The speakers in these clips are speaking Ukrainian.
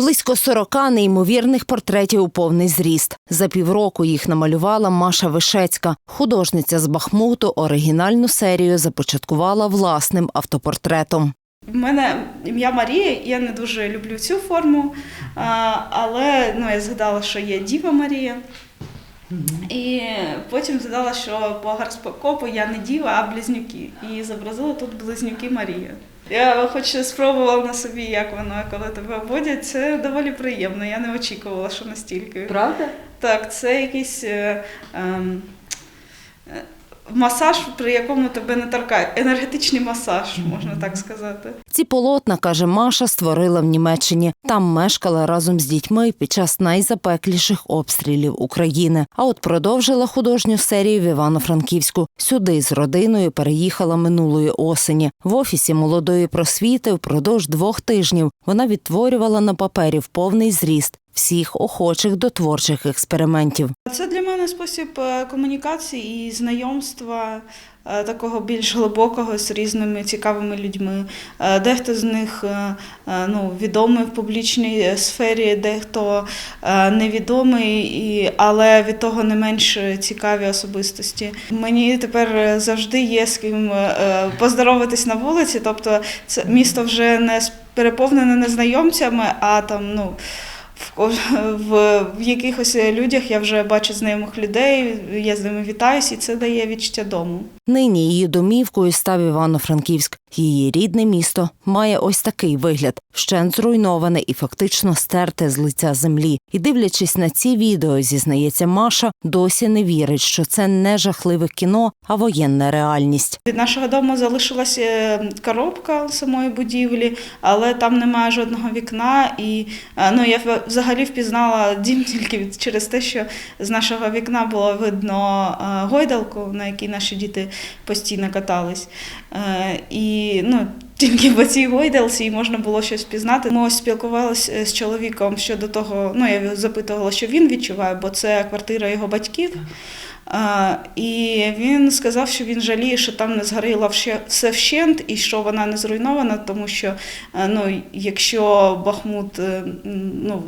Близько 40 неймовірних портретів у повний зріст. За півроку їх намалювала Маша Вишецька. Художниця з Бахмуту оригінальну серію започаткувала власним автопортретом. У мене ім'я Марія, я не дуже люблю цю форму, але ну, я згадала, що є Діва Марія. І потім згадала, що по гороскопу я не діва, а близнюки. І зобразила тут близнюки Марія. Я хоч спробувала на собі, як воно, коли тебе водять. це доволі приємно. Я не очікувала, що настільки. Правда? Так, це якийсь е, ем, е, масаж, при якому тебе не торкають. Енергетичний масаж, можна так сказати. Ці полотна, каже Маша, створила в Німеччині. Там мешкала разом з дітьми під час найзапекліших обстрілів України. А от продовжила художню серію в Івано-Франківську. Сюди з родиною переїхала минулої осені. В офісі молодої просвіти впродовж двох тижнів вона відтворювала на папері в повний зріст всіх охочих до творчих експериментів. Це для мене спосіб е, комунікації і знайомства е, такого більш глибокого з різними цікавими людьми. Е, Дехто з них ну, відомий в публічній сфері, дехто невідомий, але від того не менш цікаві особистості. Мені тепер завжди є з ким поздороватись на вулиці, тобто це місто вже не переповнене незнайомцями, а там ну. В, в, в якихось людях я вже бачу знайомих людей, я з ними вітаюся, і це дає відчуття дому. Нині її домівкою став Івано-Франківськ. Її рідне місто має ось такий вигляд: вщент зруйноване і фактично стерте з лиця землі. І дивлячись на ці відео, зізнається Маша, досі не вірить, що це не жахливе кіно, а воєнна реальність. Від нашого дому залишилася коробка самої будівлі, але там немає жодного вікна. І е, ну, я взагалі впізнала дім тільки через те, що з нашого вікна було видно е, гойдалку, на якій наші діти постійно катались. Е, І ну, тільки по цій гойдалці можна було щось впізнати. Ми ось спілкувалися з чоловіком щодо того, ну я запитувала, що він відчуває, бо це квартира його батьків. А, і він сказав, що він жаліє, що там не згоріло все вщент і що вона не зруйнована, тому що е, ну, якщо Бахмут е, ну,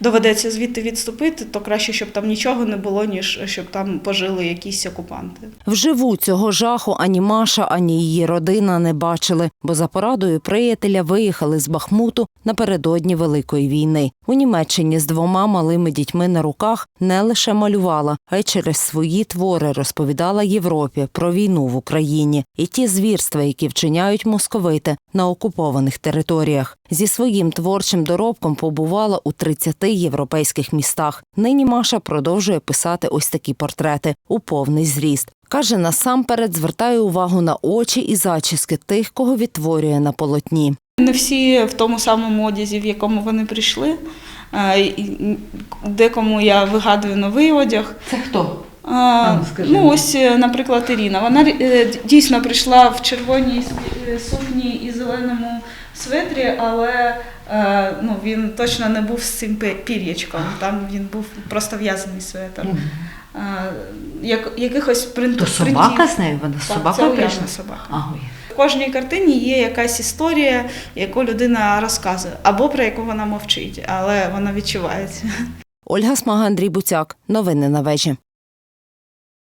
доведеться звідти відступити, то краще, щоб там нічого не було, ніж щоб там пожили якісь окупанти. Вживу цього жаху ані Маша, ані її родина не бачили, бо за порадою приятеля виїхали з Бахмуту напередодні Великої війни. У Німеччині з двома малими дітьми на руках не лише малювала, а й через свої твори розповідала Європі про війну в Україні і ті звірства, які вчиняють московити на окупованих територіях. Зі своїм творчим доробком побувала у 30 європейських містах. Нині Маша продовжує писати ось такі портрети у повний зріст. Каже, насамперед звертає увагу на очі і зачіски тих, кого відтворює на полотні. Не всі в тому самому одязі, в якому вони прийшли. Е, Декому я вигадую новий одяг. Це хто? А, ну, ну, ось, е, наприклад, Ірина. Вона е, дійсно прийшла в червоній е, сукні і зеленому светрі, але е, ну, він точно не був з цим пір'ячком. Там він був просто в'язаний светр. А, як, якихось принт, То собака з нею? Вона собакою це прийшла? собака. Ага. В кожній картині є якась історія, яку людина розказує, або про яку вона мовчить, але вона відчувається. Ольга Смага, Андрій Буцяк. Новини на вежі.